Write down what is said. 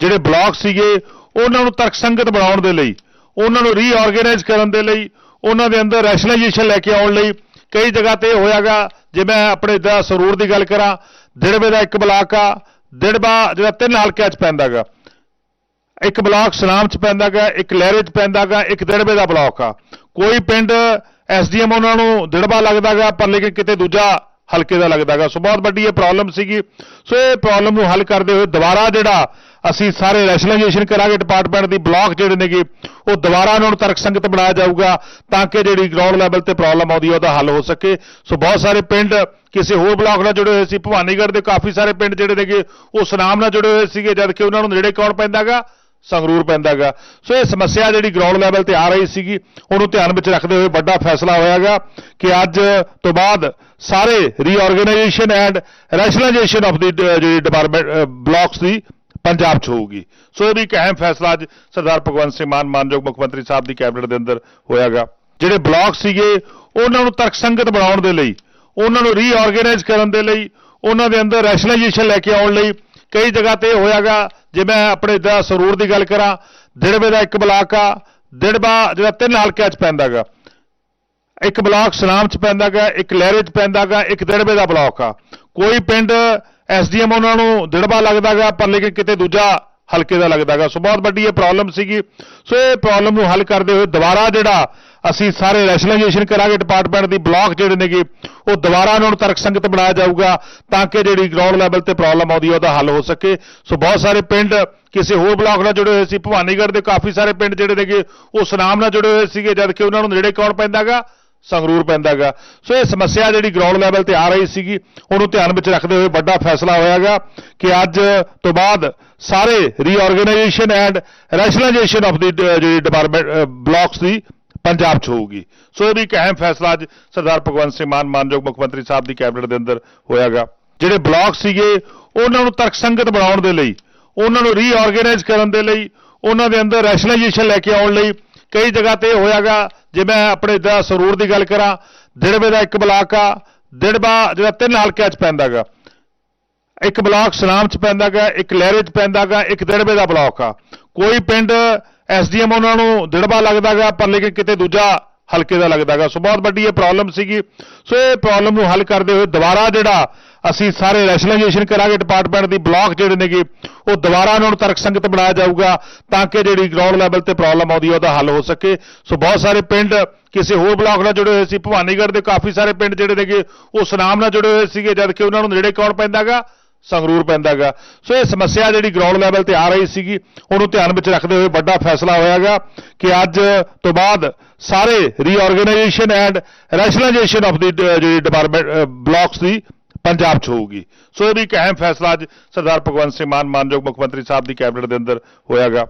ਜਿਹੜੇ ਬਲਾਕ ਸੀਗੇ, ਉਹਨਾਂ ਨੂੰ ਤਰਕ ਸੰਗਤ ਬਣਾਉਣ ਦੇ ਲਈ, ਉਹਨਾਂ ਨੂੰ ਰੀਆਰਗੇਨਾਈਜ਼ ਕਰਨ ਦੇ ਲਈ, ਉਹਨਾਂ ਦੇ ਅੰਦਰ ਰੈਸ਼ਨਲਾਈਜੇਸ਼ਨ ਲੈ ਕੇ ਆਉਣ ਲਈ, ਕਈ ਜਗ੍ਹਾ ਤੇ ਇਹ ਹੋਇਆਗਾ, ਜੇ ਮੈਂ ਆਪਣੇ ਦਾ ਸਰੂਰ ਦੀ ਗੱਲ ਕਰਾਂ, ਦਿੜਵੇ ਦਾ ਇੱਕ ਬਲਾਕ ਆ, ਦਿੜਬਾ ਜਿਹੜਾ ਤਿੰਨ ਹਲਕਿਆਂ 'ਚ ਪੈਂਦਾਗਾ। ਇੱਕ ਬਲਾਕ ਸਲਾਮ 'ਚ ਪੈਂਦਾਗਾ, ਇੱਕ ਲਹਿਰੇ 'ਚ ਪੈਂਦਾਗਾ, ਇੱਕ ਦਿੜਵੇ ਦਾ ਬਲਾਕ ਆ। ਕੋਈ ਪਿੰਡ ਐਸਡੀਐਮ ਉਹਨਾਂ ਨੂੰ ਦਿੜਬਾ ਲੱਗਦਾਗਾ, ਪਰ ਲੇਕਿਨ ਕਿਤੇ ਦੂਜਾ ਹਲਕੇ ਦਾ ਲੱਗਦਾਗਾ ਸੋ ਬਹੁਤ ਵੱਡੀ ਇਹ ਪ੍ਰੋਬਲਮ ਸੀਗੀ। ਸੋ ਇਹ ਪ੍ਰੋਬਲਮ ਨੂੰ ਹੱਲ ਕਰਦੇ ਹੋਏ ਦੁਬਾਰਾ ਜਿਹੜਾ ਅਸੀਂ ਸਾਰੇ ਰੈਸ਼ਨਲਾਈਜੇਸ਼ਨ ਕਰਾਂਗੇ ਡਿਪਾਰਟਮੈਂਟ ਦੀ ਬਲਾਕ ਜਿਹੜੇ ਨੇਗੇ, ਉਹ ਦੁਬਾਰਾ ਉਹਨਾਂ ਨੂੰ ਤਰਕ ਸੰਗਤ ਬਣਾਇਆ ਜਾਊਗਾ ਤਾਂ ਕਿ ਜਿਹੜੀ ਗਰਾਊਂਡ ਲੈਵਲ ਤੇ ਪ੍ਰੋਬਲਮ ਆਉਂਦੀ ਹੈ, ਉਹਦਾ ਹੱਲ ਹੋ ਸਕੇ। ਸੋ ਬਹੁਤ ਸਾਰੇ ਪਿੰਡ ਕਿਸੇ ਹੋਰ ਬਲਾਕ ਨਾਲ ਜੁੜੇ ਹੋਏ ਸੀ। ਭਵਾਨੀਗੜ੍ਹ ਦੇ ਕਾਫੀ ਸਾਰੇ ਪਿੰਡ ਜਿਹੜੇ ਨੇਗੇ, ਉਹ ਸੁਨਾਮ ਨਾਲ ਜੁੜੇ ਹੋਏ ਸੀਗੇ, ਜਦ ਕਿ ਉਹਨਾਂ ਨੂੰ ਨੇੜੇ ਕੌਣ ਪੈਂਦਾਗਾ ਸੰਗਰੂਰ ਪੈਂਦਾਗਾ। ਸੋ ਇਹ ਸਮੱਸਿਆ ਜਿਹੜੀ ਗਰਾਊਂਡ ਲੈਵਲ ਤੇ ਆ ਰਹੀ ਸੀਗੀ ਉਹਨੂੰ ਧਿਆਨ ਵਿੱਚ ਰੱਖਦੇ ਹੋਏ ਵੱਡਾ ਫੈਸਲਾ ਹੋਇਆਗਾ ਕਿ ਅੱਜ ਤੋਂ ਬਾਅਦ ਸਾਰੇ ਰੀਆਰਗੇਨਾਈਜੇਸ਼ਨ ਐਂਡ ਰੈਸ਼ਨਲਾਈਜੇਸ਼ਨ ਆਫ ਦੀ ਜਿਹੜੀ ਡਿਪਾਰਟਮੈਂਟ ਬਲਾਕਸ ਦੀ ਪੰਜਾਬ 'ਚ ਹੋਊਗੀ। ਸੋ ਇਹ ਵੀ ਇੱਕ ਅਹਿਮ ਫੈਸਲਾ ਅੱਜ ਸਰਦਾਰ ਭਗਵੰਤ ਸਿੰਘ ਮਾਨ ਮਾਨਯੋਗ ਮੁੱਖ ਮੰਤਰੀ ਸਾਹਿਬ ਦੀ ਕੈਬਨਿਟ ਦੇ ਅੰਦਰ ਹੋਇਆਗਾ। ਜਿਹੜੇ ਬਲਾਕ ਸੀਗੇ, ਉਹਨਾਂ ਨੂੰ ਤਰਕਸੰਗਤ ਬਣਾਉਣ ਦੇ ਲਈ, ਉਹਨਾਂ ਨੂੰ ਰੀਆਰਗੇਨਾਈਜ਼ ਕਰਨ ਦੇ ਲਈ, ਉਹਨਾਂ ਦੇ ਅੰਦਰ ਰੈਸ਼ਨਲਾਈਜੇਸ਼ਨ ਲੈ ਕੇ ਆਉਣ ਲਈ ਕਈ ਜਗ੍ਹਾ ਤੇ ਇਹ ਹੋਇਆਗਾ ਜੇ ਮੈਂ ਆਪਣੇ ਦਾ ਸਰੂਰ ਦੀ ਗੱਲ ਕਰਾਂ ਦਿੜਵੇ ਦਾ ਇੱਕ ਬਲਾਕ ਆ ਦਿੜਬਾ ਜਿਹੜਾ ਤਿੰਨ ਹਲਕਿਆਂ 'ਚ ਪੈਂਦਾਗਾ ਇੱਕ ਬਲਾਕ ਸਲਾਮ 'ਚ ਪੈਂਦਾਗਾ ਇੱਕ ਲਹਿਰੇ 'ਚ ਪੈਂਦਾਗਾ ਇੱਕ ਦਿੜਵੇ ਦਾ ਬਲਾਕ ਆ। ਕੋਈ ਪਿੰਡ ਐਸਡੀਐਮ ਉਹਨਾਂ ਨੂੰ ਦਿੜਬਾ ਲੱਗਦਾਗਾ ਪਰ ਲੇਕਿਨ ਕਿਤੇ ਦੂਜਾ ਹਲਕੇ ਦਾ ਲੱਗਦਾਗਾ ਸੋ ਬਹੁਤ ਵੱਡੀ ਇਹ ਪ੍ਰੋਬਲਮ ਸੀਗੀ। ਸੋ ਇਹ ਪ੍ਰੋਬਲਮ ਨੂੰ ਹੱਲ ਕਰਦੇ ਹੋਏ ਦੁਬਾਰਾ ਜਿਹੜਾ ਅਸੀਂ ਸਾਰੇ ਰੈਸ਼ਨਲਾਈਜੇਸ਼ਨ ਕਰਾਂਗੇ ਡਿਪਾਰਟਮੈਂਟ ਦੀ ਬਲਾਕ ਜਿਹੜੇ ਨੇਗੇ ਉਹ ਦੁਬਾਰਾ ਉਹਨਾਂ ਨੂੰ ਤਰਕ ਸੰਗਤ ਬਣਾਇਆ ਜਾਊਗਾ ਤਾਂ ਕਿ ਜਿਹੜੀ ਗਰਾਊਂਡ ਲੈਵਲ ਤੇ ਪ੍ਰੋਬਲਮ ਆਉਂਦੀ ਹੈ ਉਹਦਾ ਹੱਲ ਹੋ ਸਕੇ। ਸੋ ਬਹੁਤ ਸਾਰੇ ਪਿੰਡ ਕਿਸੇ ਹੋਰ ਬਲਾਕ ਨਾਲ ਜੁੜੇ ਹੋਏ ਸੀ, ਭਵਾਨੀਗੜ੍ਹ ਦੇ ਕਾਫੀ ਸਾਰੇ ਪਿੰਡ ਜਿਹੜੇ ਨੇਗੇ, ਉਹ ਸੁਨਾਮ ਨਾਲ ਜੁੜੇ ਹੋਏ ਸੀਗੇ, ਜਦ ਕਿ ਉਹਨਾਂ ਨੂੰ ਨੇੜੇ ਕੌਣ ਪੈਂਦਾਗਾ? ਸੰਗਰੂਰ ਪੈਂਦਾਗਾ। ਸੋ ਇਹ ਸਮੱਸਿਆ ਜਿਹੜੀ ਗਰਾਊਂਡ ਲੈਵਲ ਤੇ ਆ ਰਹੀ ਸੀਗੀ, ਉਹਨੂੰ ਧਿਆਨ ਵਿੱਚ ਰੱਖਦੇ ਹੋਏ ਵੱਡਾ ਫੈਸਲਾ ਹੋਇਆਗਾ ਕਿ ਅੱਜ ਤੋਂ ਬਾਅਦ ਸਾਰੇ ਰੀਆਰਗੇਨਾਈਜੇਸ਼ਨ ਐਂਡ ਰੈਸ਼ਨਲਾਈਜੇਸ਼ਨ ਆਫ ਦੀ ਜਿਹੜੀ ਡਿਪਾਰਟਮੈਂਟ ਬਲਾਕਸ ਦੀ ਪੰਜਾਬ 'ਚ ਹੋਊਗੀ। ਸੋ ਇਹ ਵੀ ਇੱਕ ਅਹਿਮ ਫੈਸਲਾ ਅੱਜ ਸਰਦਾਰ ਭਗਵੰਤ ਸਿੰਘ ਮਾਨ ਮਾਨਯੋਗ ਮੁੱਖ ਮੰਤਰੀ ਸਾਹਿਬ ਦੀ ਕੈਬਨਿਟ ਦੇ ਅੰਦਰ ਹੋਇਆਗਾ। ਜਿਹੜੇ ਬਲਾਕ ਸੀਗੇ, ਉਹਨਾਂ ਨੂੰ ਤਰਕਸੰਗਤ ਬਣਾਉਣ ਦੇ ਲਈ, ਉਹਨਾਂ ਨੂੰ ਰੀਆਰਗੇਨਾਈਜ਼ ਕਰਨ ਦੇ ਲਈ, ਉਹਨਾਂ ਦੇ ਅੰਦਰ ਰੈਸ਼ਨਲਾਈਜੇਸ਼ਨ ਲੈ ਕੇ ਆਉਣ ਲਈ ਕਈ ਜਗ੍ਹਾ ਤੇ ਇਹ ਹੋਇਆਗਾ। ਜੇ ਮੈਂ ਆਪਣੇ ਦਾ ਸਰੂਰ ਦੀ ਗੱਲ ਕਰਾਂ, ਦਿੜਵੇ ਦਾ ਇੱਕ ਬਲਾਕ ਆ ਦਿੜਬਾ ਜਿਹੜਾ ਤਿੰਨ ਹਲਕਿਆਂ 'ਚ ਪੈਂਦਾਗਾ। ਇੱਕ ਬਲਾਕ ਸਲਾਮ 'ਚ ਪੈਂਦਾਗਾ, ਇੱਕ ਲਹਿਰੇ 'ਚ ਪੈਂਦਾਗਾ, ਇੱਕ ਦਿੜਵੇ ਦਾ ਬਲਾਕ ਆ। ਕੋਈ ਪਿੰਡ ਐਸਡੀਐਮ ਉਹਨਾਂ ਨੂੰ ਦਿੜਬਾ ਲੱਗਦਾਗਾ, ਪਰ ਲੇਕਿਨ ਕਿਤੇ ਦੂਜਾ ਹਲਕੇ ਦਾ ਲੱਗਦਾਗਾ। ਸੋ ਬਹੁਤ ਵੱਡੀ ਇਹ ਪ੍ਰੋਬਲਮ ਸੀਗੀ। ਸੋ ਇਹ ਪ੍ਰੋਬਲਮ ਨੂੰ ਹੱਲ ਕਰਦੇ ਹੋਏ ਦੁਬਾਰਾ ਜਿਹੜਾ ਅਸੀਂ ਸਾਰੇ ਰੈਸ਼ਨਲਾਈਜੇਸ਼ਨ ਕਰਾਂਗੇ ਡਿਪਾਰਟਮੈਂਟ ਦੀ ਬਲਾਕ ਜਿਹੜੇ ਨੇਗੇ, ਉਹ ਦੁਬਾਰਾ ਉਹਨਾਂ ਨੂੰ ਤਰਕ ਸੰਗਤ ਬਣਾਇਆ ਜਾਊਗਾ, ਤਾਂ ਕਿ ਜਿਹੜੀ ਗਰਾਊਂਡ ਲੈਵਲ ਤੇ ਪ੍ਰੋਬਲਮ ਆਉਂਦੀ ਹੈ ਉਹਦਾ ਹੱਲ ਹੋ ਸਕੇ। ਸੋ ਬਹੁਤ ਸਾਰੇ ਪਿੰਡ ਕਿਸੇ ਹੋਰ ਬਲਾਕ ਨਾਲ ਜੁੜੇ ਹੋਏ ਸੀ, ਭਵਾਨੀਗੜ੍ਹ ਦੇ ਕਾਫੀ ਸਾਰੇ ਪਿੰਡ ਜਿਹੜੇ ਨੇਗੇ, ਉਹ ਸੁਨਾਮ ਨਾਲ ਜੁੜੇ ਹੋਏ ਸੀਗੇ, ਜਦ ਕਿ ਉਹਨਾਂ ਨੂੰ ਨੇੜੇ ਕੌਣ ਪੈਂਦਾਗਾ? ਸੰਗਰੂਰ ਪੈਂਦਾਗਾ। ਸੋ ਇਹ ਸਮੱਸਿਆ ਜਿਹੜੀ ਗਰਾਊਂਡ ਲੈਵਲ ਤੇ ਆ ਰਹੀ ਸੀਗੀ ਉਹਨੂੰ ਧਿਆਨ ਵਿੱਚ ਰੱਖਦੇ ਹੋਏ ਵੱਡਾ ਫੈਸਲਾ ਹੋਇਆਗਾ ਕਿ ਅੱਜ ਤੋਂ ਬਾਅਦ ਸਾਰੇ ਰੀਆਰਗੇਨਾਈਜੇਸ਼ਨ ਐਂਡ ਰੈਸ਼ਨਲਾਈਜੇਸ਼ਨ ਆਫ ਦੀ ਜਿਹੜੀ ਡਿਪਾਰਟਮੈਂਟ ਬਲਾਕਸ ਦੀ ਪੰਜਾਬ 'ਚ ਹੋਊਗੀ। ਸੋ ਇਹ ਵੀ ਇੱਕ ਅਹਿਮ ਫੈਸਲਾ ਅੱਜ ਸਰਦਾਰ ਭਗਵੰਤ ਸਿੰਘ ਮਾਨ ਮਾਨਯੋਗ ਮੁੱਖ ਮੰਤਰੀ ਸਾਹਿਬ ਦੀ ਕੈਬਨਿਟ ਦੇ ਅੰਦਰ ਹੋਇਆਗਾ।